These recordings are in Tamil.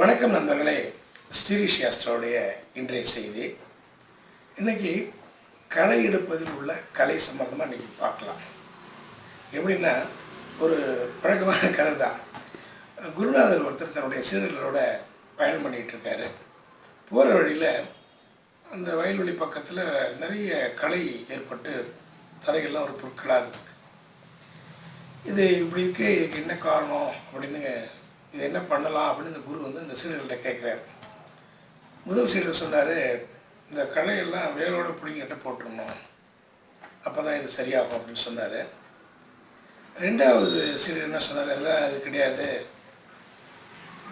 வணக்கம் நண்பர்களே. ஸ்ரீரிஷியாஸ்டருடைய இன்றைய செய்தி. இன்னைக்கு களை எடுப்பதில் உள்ள கலை சம்பந்தமாக இன்னைக்கு பார்க்கலாம். எப்படின்னா ஒரு பழக்கமான கதை தான் குருநாதர் ஒருத்தர் தன்னுடைய சீடர்களோட பயணம் பண்ணிகிட்டு இருக்காரு. போகிற வழியில் அந்த வயல்வெளி பக்கத்தில் நிறைய களை ஏற்பட்டு தரைகள்லாம் ஒரு பொருட்களாக இருக்குது இது இப்படி இருக்கு இதுக்கு என்ன காரணம் அப்படின்னு இது என்ன பண்ணலாம்? அப்படின்னு இந்த குரு வந்து இந்த சீடர்கள்ட்ட கேட்குறாரு. முதல் சீடர் சொன்னார் இந்த களையெல்லாம் வேரோட பிடிங்கிட்ட போட்டுருணும் அப்போ தான் இது சரியாகும் அப்படின்னு சொன்னார். ரெண்டாவது சீடர் என்ன சொன்னார் எல்லாம் அது கிடையாது.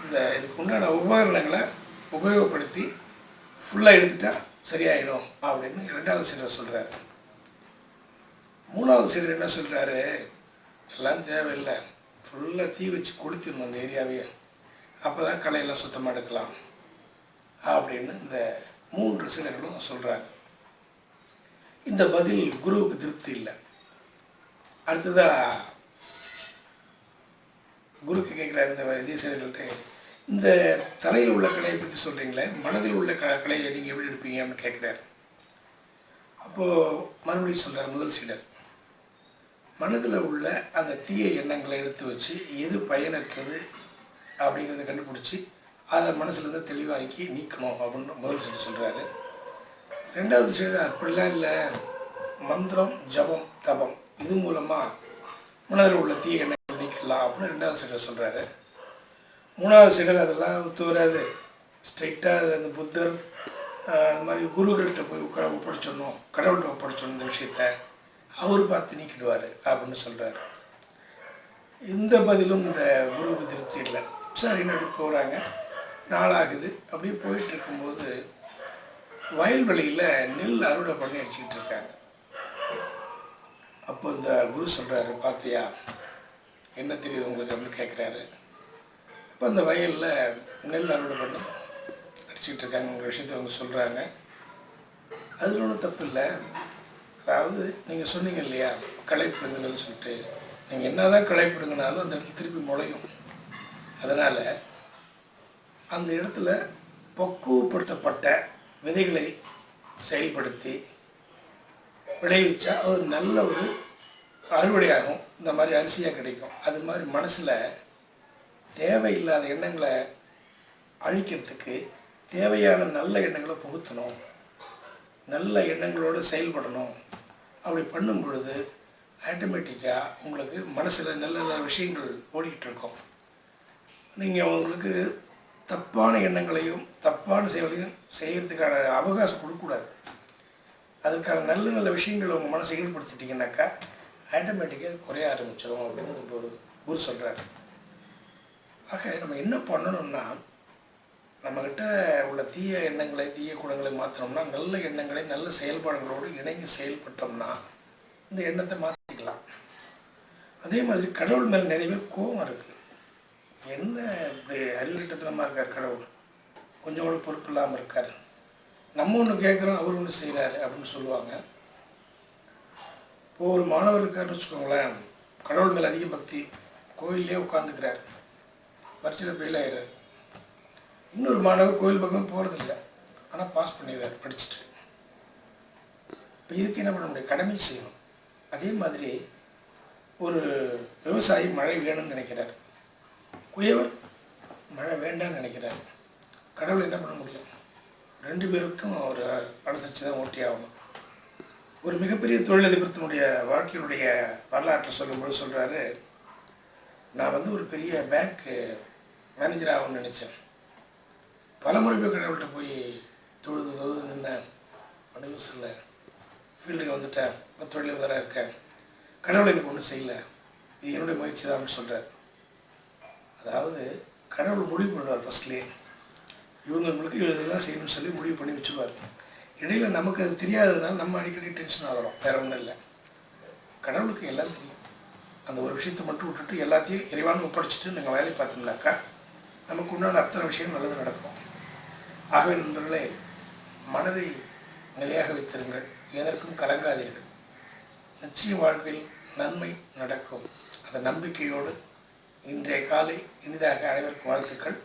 இந்த இதுக்கு உண்டான உபகரணங்களை உபயோகப்படுத்தி ஃபுல்லாக எடுத்துட்டா சரியாயிடும் அப்படின்னு ரெண்டாவது சீடர் சொல்கிறாரு மூணாவது சீடர் என்ன சொல்கிறாரு எல்லாம் தேவையில்லை. ஃபுல்லாக தீ வச்சு கொளுத்திடணும் அந்த ஏரியாவையே அப்போ தான் கலையெல்லாம் சுத்தமாக எடுக்கலாம். அப்படின்னு இந்த மூன்று சிலர்களும் சொல்கிறாங்க இந்த பதில் குருவுக்கு திருப்தி இல்லை. அடுத்ததாக குருக்கு கேட்குறாரு இந்த இதே இந்த தலையில் உள்ள கலையை பற்றி சொல்கிறீங்களே மனதில் உள்ள க கலையை நீங்கள் எப்படி எடுப்பீங்க அப்படின்னு கேட்குறாரு அப்போது மறுபடியும் சொல்கிறார் முதல் சீடர். மனதில் உள்ள அந்த தீய எண்ணங்களை எடுத்து வச்சு எது பயனற்றது அப்படிங்கிறத கண்டுபிடிச்சி அதை மனசுலேருந்து தெளிவாக்கி நீக்கணும் அப்படின்னு முதல் சீடர் சொல்கிறாரு ரெண்டாவது சீடர் அப்படிலாம் இல்லை. மந்திரம் ஜபம் தபம். இது மூலமாக மனதில் உள்ள தீய எண்ணங்கள் நீக்கலாம். அப்படின்னு ரெண்டாவது சீடர் சொல்கிறாரு மூணாவது சீடர் அதெல்லாம் ஒத்து வராது. ஸ்ட்ரைட்டாக அந்த புத்தர் அது அந்த மாதிரி குருகள்கிட்ட போய் உட்கார ஒப்படைச்சிடணும் கடவுள்கிட்ட ஒப்படைச்சிடணும் இந்த விஷயத்த. அவர் பார்த்து நீக்கிடுவார் அப்படின்னு சொல்கிறாரு இந்த பதிலும் இந்த குருவுக்கு திருப்தி இல்லை. சரின்னு அப்படி போகிறாங்க நாளாகுது. அப்படியே போயிட்டு இருக்கும்போது வயல்வெளியில் நெல் அறுவடை பண்ணி அடிச்சுக்கிட்டு இருக்காங்க. அப்போ இந்த குரு சொல்கிறாரு பார்த்தியா என்ன தெரியுது உங்களுக்கு? அப்படின்னு கேட்குறாரு அப்போ அந்த வயலில் நெல் அறுவடை பண்ணி அடிச்சுக்கிட்டு இருக்காங்க உங்கள் விஷயத்தை அவங்க சொல்கிறாங்க அதில் ஒன்றும் தப்பு இல்லை. அதாவது நீங்கள் சொன்னீங்க இல்லையா களை சொல்லிட்டு. நீங்கள் என்ன தான் களைப்பிடுங்கனாலும் அந்த இடத்துல திருப்பி முளையும். அதனால் அந்த இடத்துல பக்குவப்படுத்தப்பட்ட விதைகளை செயல்படுத்தி விளைவிச்சா ஒரு நல்ல ஒரு அறுவடையாகும். இந்த மாதிரி அரிசியாக கிடைக்கும். அது மாதிரி மனசில் தேவையில்லாத எண்ணங்களை அழிக்கிறதுக்கு தேவையான நல்ல எண்ணங்களை புகுத்தணும். நல்ல எண்ணங்களோடு செயல்படணும். அப்படி பண்ணும் பொழுது ஆட்டோமேட்டிக்காக உங்களுக்கு மனசில் நல்ல நல்ல விஷயங்கள் ஓடிக்கிட்டு இருக்கும். நீங்கள் உங்களுக்கு தப்பான எண்ணங்களையும் தப்பான செயல்களையும் செய்கிறதுக்கான அவகாசம் கொடுக்கக்கூடாது. அதுக்கான நல்ல நல்ல விஷயங்களை உங்கள் மனசை ஈடுபடுத்திட்டீங்கன்னாக்கா ஆட்டோமேட்டிக்காக குறைய ஆரம்பிச்சிடும் அப்படின்னு இப்போ குரு சொல்கிறாரு ஆக நம்ம என்ன பண்ணணும்னா நம்மக்கிட்ட உள்ள தீய எண்ணங்களை தீய குணங்களை மாற்றினோம்னா நல்ல எண்ணங்களை நல்ல செயல்பாடுகளோடு இணைந்து செயல்பட்டோம்னா இந்த எண்ணத்தை மாற்றிக்கலாம் அதே மாதிரி கடவுள் மேல் நிறைய பேர் கோபம் இருக்குது என்ன இப்படி அறிவுகிட்டத்தனமாக இருக்கார் கடவுள்? கொஞ்சம் கூட பொறுப்பு இல்லாமல் இருக்கார். நம்ம ஒன்று கேட்குறோம் அவர் ஒன்று செய்கிறாரு அப்படின்னு சொல்லுவாங்க. இப்போ ஒரு மாணவர் இருக்காருன்னு வச்சுக்கோங்களேன். கடவுள் மேலே அதிக பக்தி. கோயிலே உட்காந்துக்கிறார் வரிசையில் ஃபெயில் ஆயிடுறாரு இன்னொரு மாணவர் கோயில் பக்கம் போகிறதில்ல ஆனால் பாஸ் பண்ணிடுறார் படிச்சுட்டு. இப்போ இதுக்கு என்ன பண்ண முடியும்? கடமை செய்யணும். அதே மாதிரி ஒரு விவசாயி மழை வேணும்னு நினைக்கிறார். குயவர் மழை வேண்டாம்னு நினைக்கிறார். கடவுள் என்ன பண்ண முடியும்? ரெண்டு பேருக்கும் அவர் அனுசரித்து தான் ஓட்டி ஆகணும். ஒரு மிகப்பெரிய தொழிலதிபரத்தினுடைய வாழ்க்கையினுடைய வரலாற்றை சொல்லும்போது சொல்கிறாரு நான் வந்து ஒரு பெரிய பேங்க்கு மேனேஜர் ஆகணும்னு நினச்சேன். பல முறை போய் கடவுள்கிட்ட போய் தொழுது தொழுது நின்றேன். ஒன்றும் யூஸ் இல்லை ஃபீல்டுக்கு வந்துட்டேன். இப்போ தொழிலதிபராக இருக்கேன். கடவுளை எனக்கு ஒன்றும் செய்யலை. இது என்னுடைய முயற்சி தான் அப்படின்னு சொல்கிறார் அதாவது கடவுள் முடிவு பண்ணுவார் ஃபஸ்ட்லேயே இவங்களுக்கு இதுதான் செய்யணும்னு சொல்லி முடிவு பண்ணி வச்சுருவார். இடையில நமக்கு அது தெரியாததுனால நம்ம அடிக்கடி டென்ஷன் ஆகிறோம். வேற ஒன்றும் இல்லை. கடவுளுக்கு எல்லாம் தெரியும். அந்த ஒரு விஷயத்தை மட்டும் விட்டுட்டு எல்லாத்தையும் இறைவான ஒப்படைச்சிட்டு நாங்கள் வேலையை பார்த்தோம்னாக்கா நமக்கு உண்டான அத்தனை விஷயம் நல்லது நடக்கும். ஆகவே நண்பர்களே மனதை நிலையாக வைத்திருங்கள். எதற்கும் கலங்காதீர்கள். நிச்சய வாழ்வில் நன்மை நடக்கும். அந்த நம்பிக்கையோடு இன்றைய காலை இனிதாக அனைவருக்கும் வாழ்த்துக்கள்.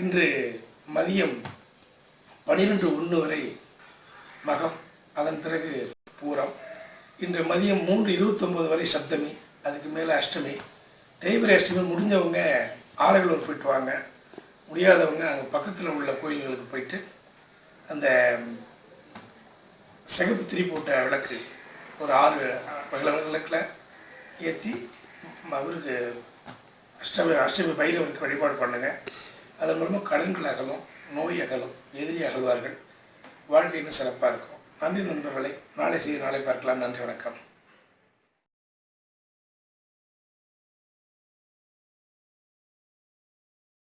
இன்று மதியம் பன்னிரெண்டு ஒன்று வரை மகம் அதன் பிறகு பூரம். இன்று மதியம் மூன்று இருபத்தொம்போது வரை சப்தமி அதுக்கு மேலே அஷ்டமி. தேய்பிரை அஷ்டமி முடிஞ்சவங்க ஆறுகளூர் போயிட்டு வாங்க. முடியாதவங்க அங்கே பக்கத்தில் உள்ள கோயில்களுக்கு போயிட்டு அந்த சிகப்பு திரி போட்ட விளக்கு ஒரு ஆறு பகல விளக்கில் ஏற்றி அவருக்கு அஷ்டமி அஷ்டமி பைரவருக்கு வழிபாடு பண்ணுங்கள் அதன் மூலமாக கடன்கள் அகலும் நோய் அகலும் எதிரி அகழ்வார்கள் வாழ்க்கை இன்னும் சிறப்பாக இருக்கும். நன்றி நண்பர்களை. நாளை செய்ய நாளை பார்க்கலாம். நன்றி வணக்கம்.